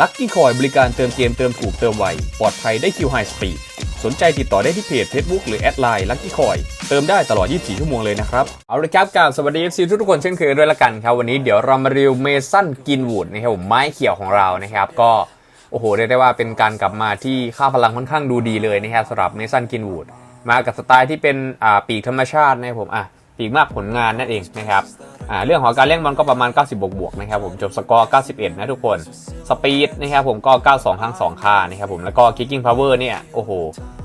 ลัคกี้คอยบริการเติมเกมเติมถูกเติมไว ปลอดภัยได้คิวไฮสปีดสนใจติดต่อได้ที่เพจ Facebook หรือแอดไลน์ลัคกี้คอยเติมได้ตลอด 24 ชั่วโมงเลยนะครับ เอาละครับกราบสวัสดี FC ทุกคนเช่นเคยด้วยละกันครับ วันนี้เดี๋ยวเรามารีวิวเมสันกินวูดนะครับผมไม้เขียวของเรานะครับ ก็โอ้โหเรียกได้ว่าเป็นการกลับมาที่ค่าพลังค่อนข้างดูดีเลยนะครับสำหรับเมสันกินวูดมากับสไตล์ที่เป็นอ่าปีกธรรมชาตินะครับผมอะ ปีกมากผลงานนั่นเองนะครับเรื่องของการเล่นบอลก็ประมาณ 90 บวกบวกๆนะครับผมจบสกอร์ 91 นะทุกคน สปีดนะครับผมก็ 92 ทั้ง 2 ค่านะครับผมแล้วก็ kicking power เนี่ยโอ้โห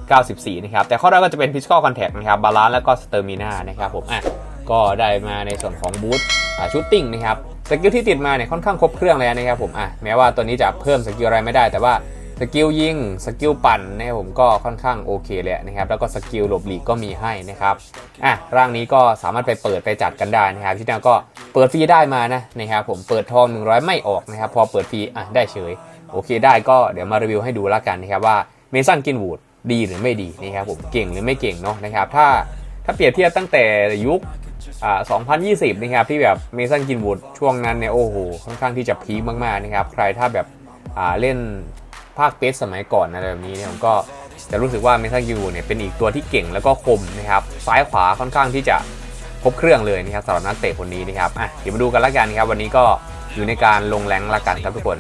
94 นะครับ แต่ข้อแรกก็จะเป็น physical contact นะครับบาลานซ์แล้วก็ stamina นะครับผมอะก็ได้มาในส่วนของบูทชูตติ้งนะครับสกิลที่ติดมาเนี่ยค่อนข้างครบเครื่องเลยนะครับผมอะแม้ว่าตัวนี้จะเพิ่มสกิลอะไรไม่ได้แต่ว่า สกิลยิง สกิลปั่นนะครับผมก็ค่อนข้างโอเคเลยนะครับ แล้วก็สกิลหลบหลีกก็มีให้นะครับ อะร่างนี้ก็สามารถไปเปิดไปจัดกันได้นะครับที่นั่นก็เปิดฟรีได้มานะนะครับผมเปิดทอง 100 ไม่ออกนะครับ พอเปิดฟรีอะได้เฉย โอเคได้ก็เดี๋ยวมารีวิวให้ดูแล้วกันนะครับว่าเมสันกินวูดดีหรือไม่ดีนะครับผมเก่งหรือไม่เก่งเนาะนะครับ ถ้าถ้าเปรียบเทียบตั้งแต่ยุคอ่า2020 นะครับที่แบบเมสันกินวูดช่วงนั้นเนี่ยโอ้โหค่อนข้างที่จะพีคมากๆนะครับ ใครถ้าแบบอ่าเล่น ภาคเปสสมัยก่อนอะไรแบบนี้เนี่ยผมก็จะรู้สึกว่าเมสันกินวูเนี่ยเป็นอีกตัวที่เก่งแล้วก็คมนะครับซ้ายขวาค่อนข้างที่จะครบเครื่องเลยนะครับสำหรับนักเตะคนนี้นะครับอะเดี๋ยวมาดูกันละกันครับ วันนี้ก็อยู่ในการลงแรงละกันครับทุกคน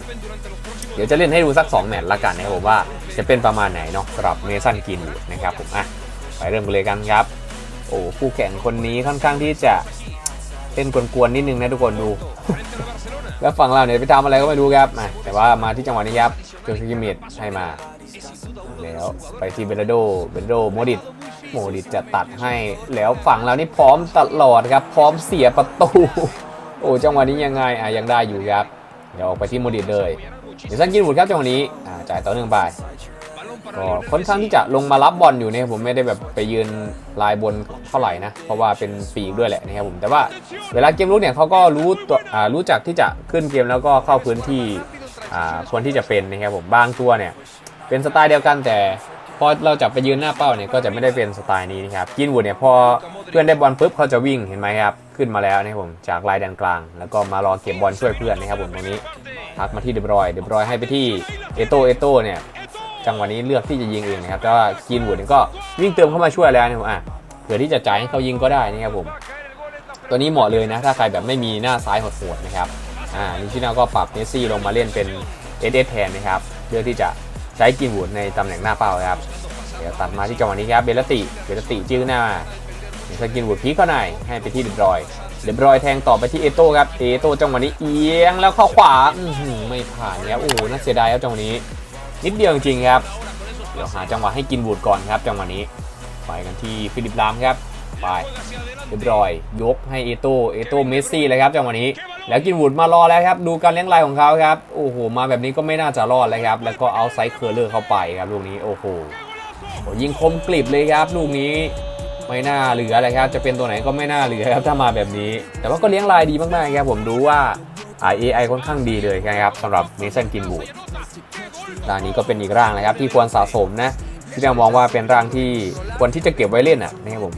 เดี๋ยวจะเล่นให้ดูสัก 2 แมตช์ละกันนะครับผมว่าจะเป็นประมาณไหนเนาะสำหรับเมสันกินนะครับผมอะไปเริ่มกันเลยกันครับ โอ้คู่แข่งคนนี้ค่อนข้างที่จะเล่นกวนๆนิดนึงนะทุกคนดู แล้วฝั่งเราเนี่ยไปทำอะไรก็ไม่รู้ครับแต่ว่ามาที่จังหวะนี้ครับ จอซิกิเมตให้มา แล้วไปที่เบลโดเบลโดโมดิตโมดิตจะตัดให้แล้วฝั่งเรานี่พร้อมตลอดครับ พร้อมเสียประตู โอ้จังหวะนี้ยังไงอะยังได้อยู่ครับ เดี๋ยวออกไปที่โมดิตเลยเดี๋ยวซันกินบุดครับจังหวะนี้อ่าจ่ายต่อเนื่องไปก็ค่อนข้างที่จะลงมารับบอลอยู่เนี่ยผมไม่ได้แบบไปยืนลายบนเท่าไหร่นะ เพราะว่าเป็นปีกด้วยแหละนะครับผมแต่ว่าเวลาเกมรุกเนี่ยเขาก็รู้ตัวรู้จักที่จะขึ้นเกมแล้วก็เข้าพื้นที่ ควรที่จะเป็นนะครับผมบางตัวเนี่ยเป็นสไตล์เดียวกันแต่พอเราจับไปยืนหน้าเป้าเนี่ยก็จะไม่ได้เป็นสไตล์นี้นะครับกินวูดเนี่ยพอเพื่อนได้บอลปุ๊บเขาจะวิ่งเห็นไหมครับขึ้นมาแล้วนะครับผมจากลายแดนกลาง แล้วก็มารอเก็บบอลช่วยเพื่อนนะครับผมตรงนี้พักมาที่เดบรอยเดบรอยให้ไปที่เอโตเอโตเนี่ยจังหวะนี้เลือกที่จะยิงเองนะครับแต่ว่ากินวูดเนี่ยก็วิ่งเติมเข้ามาช่วยแล้วนะครับอะเผื่อที่จะจ่ายให้เขายิงก็ได้นะครับผมตัวนี้เหมาะเลยนะถ้าใครแบบไม่มีหน้าซ้ายโหดๆนะครับ อ่าลิชินาก็ปรับเมสซี่ลงมาเล่นเป็นเอสเอสแทนนะครับเพื่อที่จะใช้กินวูดในตำแหน่งหน้าเป้าครับเดี๋ยวตัดมาที่จังหวะนี้ครับเบลติเบลติจื้อหน้าเดี๋ยวสกินวูดพีเข้าในให้ไปที่เดบรอยเดบรอยแทงต่อไปที่เอโต้ครับเอโต้จังหวะนี้เอียงแล้วเข้าขวาไม่ผ่านครับโอ้น่าเสียดายครับจังหวะนี้ นิดเดียวจริงครับเดี๋ยวหาจังหวะให้กินวูดก่อนครับจังหวะนี้ไปกันที่ฟิลิปลามครับไปเดบรอยยกให้เอโต้เอโต้เมสซี่เลยครับจังหวะนี้ แล้วกินวูดมารอแล้วครับ ดูการเลี้ยงลายของเขาครับ โอ้โห มาแบบนี้ก็ไม่น่าจะรอดเลยครับ แล้วก็เอาไซส์เคอร์เลอร์เข้าไปครับลูกนี้ โอ้โห ยิงคมกลิบเลยครับ ลูกนี้ ไม่น่าเหลือเลยครับ จะเป็นตัวไหนก็ไม่น่าเหลือครับ ถ้ามาแบบนี้ แต่ว่าก็เลี้ยงลายดีมากๆครับ ผมดูว่า AI ค่อนข้างดีเลยนะครับสำหรับเมสันกินบูดร่างนี้ก็เป็นอีกร่างนะครับ ที่ควรสะสมนะ ที่เรามองว่าเป็นร่างที่ควรที่จะเก็บไว้เล่นอะนะครับผม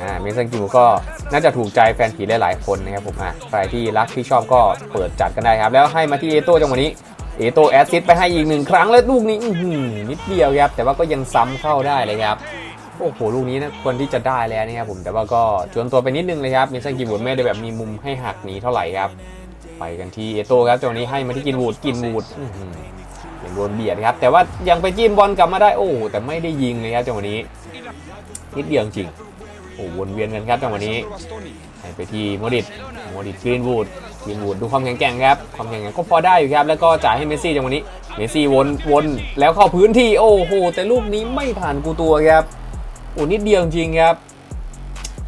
อ่าเมสันกินบูก็น่าจะถูกใจแฟนผีหลายๆคนนะครับผมอะใครที่รักที่ชอบก็เปิดจัดกันได้ครับ แล้วให้มาที่เอโต้จังหวะนี้เอโตแอสซิสต์ไปให้อีกหนึ่งครั้งแล้วลูกนี้นิดเดียวครับ แต่ว่าก็ยังซ้ำเข้าได้เลยครับ โอ้โห ลูกนี้นะควรที่จะได้แล้วนะครับผมแต่ว่าก็จวนตัวไปนิดนึงเลยครับมิสซันกินวูไม่ได้แบบมีมุมให้หักหนีเท่าไหร่ครับ ไปกันที่เอโต้ครับจังหวะนี้ให้มาที่กินวูดกินวูดยังโดนเบียดครับ แต่ว่ายังไปจิ้มบอลกลับมาได้โอ้แต่ไม่ได้ยิงเลยครับจังหวะนี้นิดเดียวจริงโอ้วนเวียนกันครับจังหวะนี้ให้ไปที่โมดิตโมดิตกรีนวูดกรีนวูดดูความแข็งแกร่งครับความแข็งแกร่งก็พอได้อยู่ครับ แล้วก็จ่ายให้เมสซี่จังหวะนี้เมสซี่วนวนแล้วเข้าพื้นที่โอ้โหแต่ลูกนี้ไม่ผ่านกูตัวครับโอ้นิดเดียวจริงครับ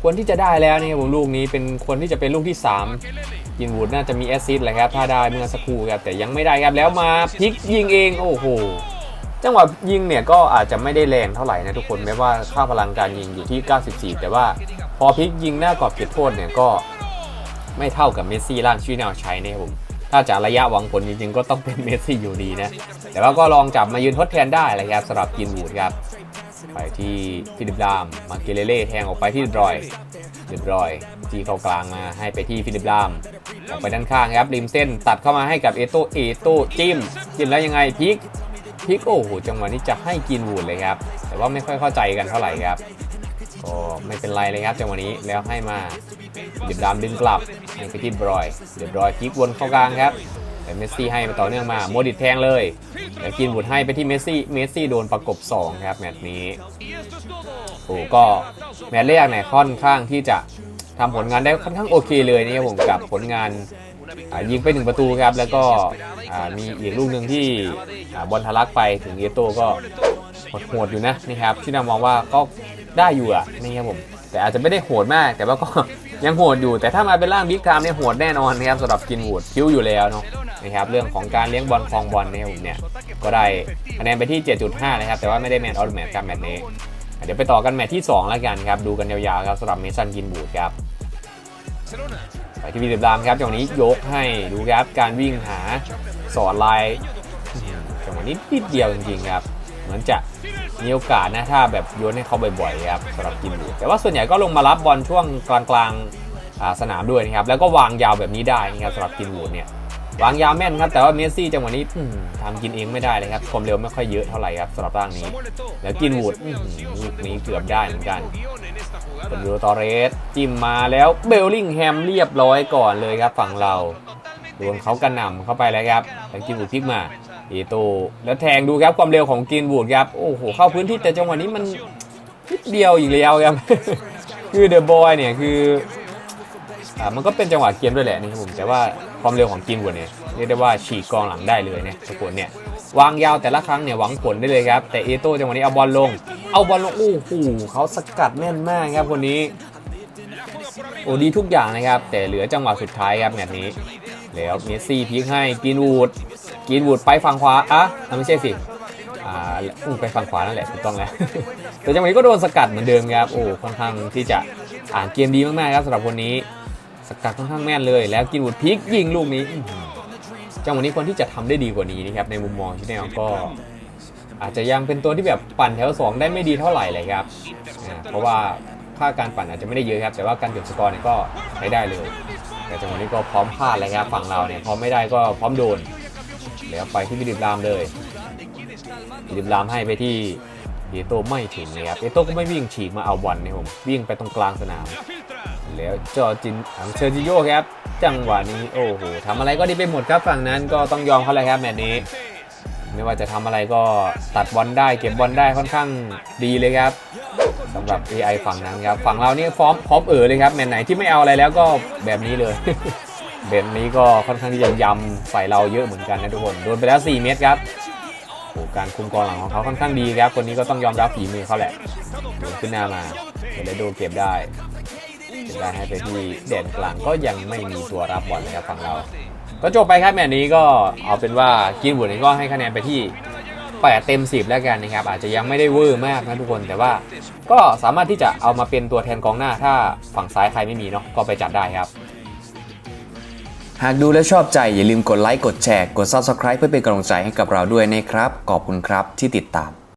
ควรที่จะได้แล้วนี่ครับผมลูกนี้เป็นควรที่จะเป็นลูกที่ 3 กินวูดน่าจะมีแอสซิสต์แหละครับ ถ้าได้เมื่อสักครู่ครับ แต่ยังไม่ได้ครับ แล้วมาพลิกยิงเอง โอ้โห จังหวะยิงเนี่ยก็อาจจะไม่ได้แรงเท่าไหร่นะทุกคน แม้ว่าค่าพลังการยิงอยู่ที่ 94 แต่ว่าพอพลิกยิงหน้ากรอบเขตโทษเนี่ยก็ไม่เท่ากับเมสซี่ล่างชื่อแนวใช้นะครับผมถ้าจะระยะหวังผลจริงๆ ก็ต้องเป็นเมสซี่อยู่ดีนะ แต่ว่าก็ลองจับมายืนทดแทนได้เลยครับสำหรับกินบูดครับ ไปที่ฟิลิปลาม มาเกเลเล่แทงออกไปที่ดรอยเดบรอย จีเข้ากลางมาให้ไปที่ฟิลิปลาม ออกไปด้านข้างครับริมเส้นตัดเข้ามาให้กับเอโตเอโตจิ้มจิ้มแล้วยังไงพลิกพลิกโอ้โหจังหวะนี้จะให้กินวูดเลยครับ แต่ว่าไม่ค่อยเข้าใจกันเท่าไหร่ครับก็ไม่เป็นไรเลยครับจังหวะนี้แล้วให้มาเดบรามดึงกลับให้ไปที่บรอยเดือบรอยพลิกวนเข้ากลางครับแต่เมสซี่ให้มาต่อเนื่องมาโมดิตแทงเลยแล้วกินบุดให้ไปที่เมสซี่เมสซี่โดนประกบ 2 ครับ แมตช์นี้โอ้ก็แมตช์แรกเนี่ยค่อนข้างที่จะ ทำผลงานได้ค่อนข้างโอเคเลยนะครับผมกับผลงานยิงไปหนึ่งประตูครับ แล้วก็มีอีกลูกหนึ่งที่บอลทะลักไปถึงเอโตก็โหดอยู่นะนะครับที่เรามองว่าก็ได้อยู่อะนี่ครับผมแต่อาจจะไม่ได้โหดมาก แต่ว่าก็ยังโหดอยู่ แต่ถ้ามาเป็นร่างบิ๊กคามเนี่ยโหดแน่นอนนะครับสำหรับกินวูดคิ้วอยู่แล้วเนาะนะครับเรื่องของการเลี้ยงบอลคลองบอลเนี่ยผมเนี่ยก็ได้คะแนนไปที่ 7.5 นะครับ แต่ว่าไม่ได้แมนออฟแมตช์ครับแมตช์นี้เดี๋ยวไปต่อกันแมตช์ที่ 2 แล้วกันครับ ดูกันยาวๆครับสำหรับเมสันกินบูดครับ ไปที่วีเดบรามครับจังหวะนี้ยกให้ดูครับการวิ่งหาสอนลายจังหวะนี้นิดเดียวจริงๆครับ เหมือนจะมีโอกาสนะถ้าแบบโยนให้เขาบ่อยๆครับสำหรับกินบูแต่ว่าส่วนใหญ่ก็ลงมารับบอลช่วงกลางๆสนามด้วยนะครับแล้วก็วางยาวแบบนี้ได้นะครับสำหรับกินบูเนี่ย วางยาวแม่นครับ แต่ว่าเมสซี่จังหวะนี้ทำกินเองไม่ได้เลยครับความเร็วไม่ค่อยเยอะเท่าไหร่ครับสำหรับร่างนี้ แล้วกินวูดอื้อหือลูกนี้เกือบได้เหมือนกันเป็นยูโตอเรสจิ้มมาแล้วเบลลิงแฮมเรียบร้อยก่อนเลยครับฝั่งเราโดนเขากระหน่ำเข้าไปแล้วครับแล้วกินวูดพลิกมาอโตแล้วแทงดูครับความเร็วของกินวูดครับโอ้โหเข้าพื้นที่แต่จังหวะนี้มันนิดเดียวอีกแล้วครับคือเดอะบอยเนี่ยคือ อ่ามันก็เป็นจังหวะเกมด้วยแหละนี่ครับผมแต่ว่าความเร็วของกินวูดเนี่ยเรียกได้ว่าฉีกกองหลังได้เลยเนี่ยสกุลเนี่ยวางยาวแต่ละครั้งเนี่ยหวังผลได้เลยครับ แต่เอโต้จังหวะนี้เอาบอลลง เอาบอลลงโอ้โหเขาสกัดแม่นมากครับคนนี้โอ้ดีทุกอย่างนะครับ แต่เหลือจังหวะสุดท้ายครับแมตช์นี้ แล้วเมสซี่พลิกให้กินวูดกินวูดไปฝั่งขวาอะไม่ใช่สิอ่าไปฝั่งขวานั่นแหละถูกต้องแล้วแต่จังหวะนี้ก็โดนสกัดเหมือนเดิมครับโอ้ค่อนข้างที่จะอ่านเกมดีมากๆครับสำหรับคนนี้ สกัดค่อนข้างแม่นเลย แล้วกินวูดพลิกยิงลูกนี้จังหวะนี้คนที่จะทำได้ดีกว่านี้นะครับในมุมมองที่แนวก็ อาจจะยังเป็นตัวที่แบบปั่นแถว 2 ได้ไม่ดีเท่าไหร่เลยครับอ่าเพราะว่าค่าการปั่นอาจจะไม่ได้เยอะครับ แต่ว่าการเก็บสกอร์เนี่ยก็ใช้ได้เลย แต่จังหวะนี้ก็พร้อมพลาดเลยครับฝั่งเราเนี่ยพร้อมไม่ได้ก็พร้อมโดนแล้วไปที่วิลิปรามเลยวิลิปรามให้ไปที่เอโตไม่ถึงนะครับเอโตก็ไม่วิ่งฉีกมาเอาบอลนะครับผมวิ่งไปตรงกลางสนาม แล้วจอจินอังเชอร์จิโยครับ จังหวะนี้โอ้โหทำอะไรก็ดีไปหมดครับฝั่งนั้นก็ต้องยอมเขาเลยครับแมตช์นี้ ไม่ว่าจะทำอะไรก็ตัดบอลได้เก็บบอลได้ค่อนข้างดีเลยครับสำหรับ AI ฝั่งนั้นครับ ฝั่งเรานี่ฟอร์มพร้อมเอ๋อเลยครับแมตช์ไหนที่ไม่เอาอะไรแล้วก็แบบนี้เลยแบบนี้ก็ค่อนข้างที่จะยำใส่เราเยอะเหมือนกันนะทุกคนโดนไปแล้ว 4 เมตรครับโอ้การคุมกองหลังของเขาค่อนข้างดีครับ คนนี้ก็ต้องยอมรับฝีมือเขาแหละโดนขึ้นหน้ามาเดี๋ยวได้ดูเก็บได้ จะได้ให้ไปที่เด่นกลางก็ยังไม่มีตัวรับบอลนะครับฝั่งเรา ก็จบไปครับแมตช์นี้ก็เอาเป็นว่ากินบุญนี่ก็ให้คะแนนไปที่8เต็ม10แล้วกันนะครับ อาจจะยังไม่ได้เวอร์มากนะทุกคนแต่ว่าก็สามารถที่จะเอามาเป็นตัวแทนกองหน้า ถ้าฝั่งซ้ายใครไม่มีเนาะก็ไปจัดได้ครับ หากดูแล้วชอบใจอย่าลืมกดไลค์กดแชร์กด Subscribe เพื่อเป็นกำลังใจให้กับเราด้วยนะครับ ขอบคุณครับที่ติดตาม